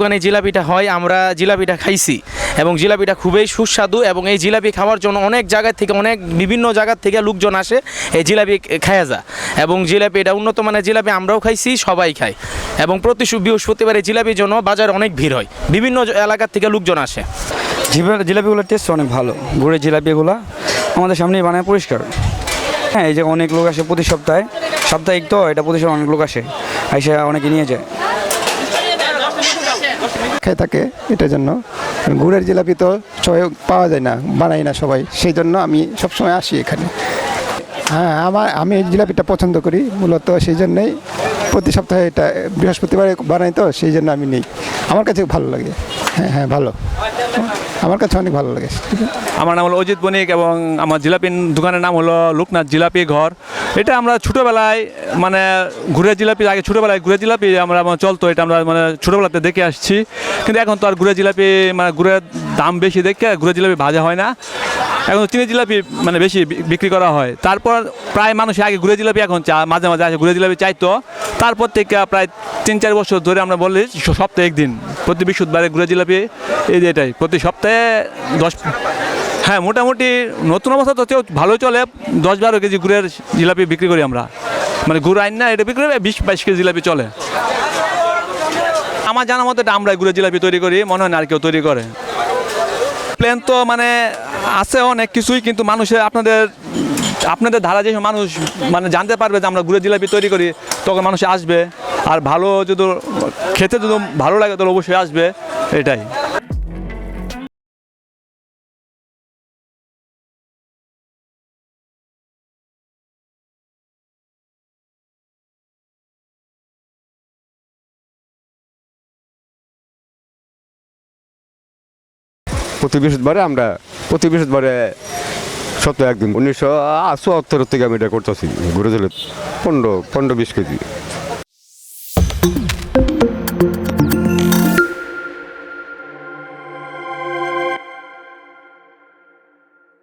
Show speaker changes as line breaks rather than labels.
ওখানে জিলাপিটা হয়, আমরা জিলাপিটা খাইছি এবং জিলাপিটা খুবই সুস্বাদু এবং এই জিলাপি খাওয়ার জন্য অনেক জায়গা থেকে, অনেক বিভিন্ন জায়গার থেকে লোকজন আসে, এই জিলাপি খায়া যা এবং জিলাপি এটা উন্নত মানের জিলাপি আমরাও খাইছি, সবাই খায় এবং প্রতি বৃহস্পতিবারে জিলাপির জন্য বাজার অনেক ভিড় হয়, বিভিন্ন এলাকার থেকে লোকজন আসে।
জিলা- জিলাপিগুলোর টেস্ট অনেক ভালো, গুড়ের জিলাপিগুলো আমাদের সামনেই বানায় পরিষ্কার। হ্যাঁ এই যে অনেক লোক আসে প্রতি সপ্তাহে, সাপ্তাহিক তো, এটা প্রতি অনেক লোক আসে, এসে অনেকে নিয়ে যায়।
খেয়ে থাকে এটার জন্য। গুড়ের জিলাপি তো সবাই পাওয়া যায় না, বানাই না সবাই। সেই জন্য আমি সবসময় আসি এখানে। হ্যাঁ আমার, আমি এই জিলাপিটা পছন্দ করি মূলত, সেই জন্যই প্রতি সপ্তাহে এটা বৃহস্পতিবারে বানাই তো, সেই জন্য আমি নেই। আমার কাছে ভালো লাগে। হ্যাঁ হ্যাঁ ভালো। আমার কাছে অনেক ভালো লাগে।
আমার নাম হলো অজিত বণিক এবং আমার জিলাপির দোকানের নাম হলো লোকনাথ জিলাপি ঘর। এটা আমরা ছোটোবেলায় মানে ঘুরে জিলাপি, আগে ছোটোবেলায় ঘুরে জিলাপি আমরা আমার চলতো, এটা আমরা মানে ছোটোবেলাতে দেখে আসছি। কিন্তু এখন তো আর ঘুরে জিলাপি মানে ঘুরে দাম বেশি দেখে ঘুরে জিলাপি ভাজা হয় না। এখন চিনি জিলাপি মানে বেশি বিক্রি করা হয়। তারপর প্রায় মানুষ আগে ঘুরে জিলাপি, এখন চা মাঝে মাঝে আসে ঘুরে জিলাপি চাইতো। তারপর থেকে প্রায় তিন চার বছর ধরে আমরা বলি সপ্তাহে একদিন প্রতি বৃহস্পতিবারে ঘুরে জিলাপি, এই যে এটাই। প্রতি সপ্তাহে দশ হ্যাঁ মোটামুটি নতুন অবস্থা তো ভালো চলে। দশ বারো কেজি গুড়ের জিলাপি বিক্রি করি আমরা। মানে গুড় আইন না, এটা বিক্রি করে বিশ বাইশ কেজি জিলাপি চলে। আমার জানা মতো এটা আমরাই গুড়ের জিলাপি তৈরি করি, মনে হয় না আর কেউ তৈরি করে। প্ল্যান তো মানে আছে অনেক কিছুই, কিন্তু মানুষের আপনাদের আপনাদের ধারা যে মানুষ মানে জানতে পারবে যে আমরা গুড়ের জিলাপি তৈরি করি, তখন মানুষ আসবে। আর ভালো যদি, খেতে যদি ভালো লাগে, তাহলে অবশ্যই আসবে। এটাই।
প্রতি বৃহস্পতিবারে আমরা প্রতি বৃহস্পতিবারে সপ্তাহে একদিন। উনিশশো চুয়াত্তর থেকে আমি এটা করতেছি। ঘুরে পনেরো পনেরো, বিশ কেজি।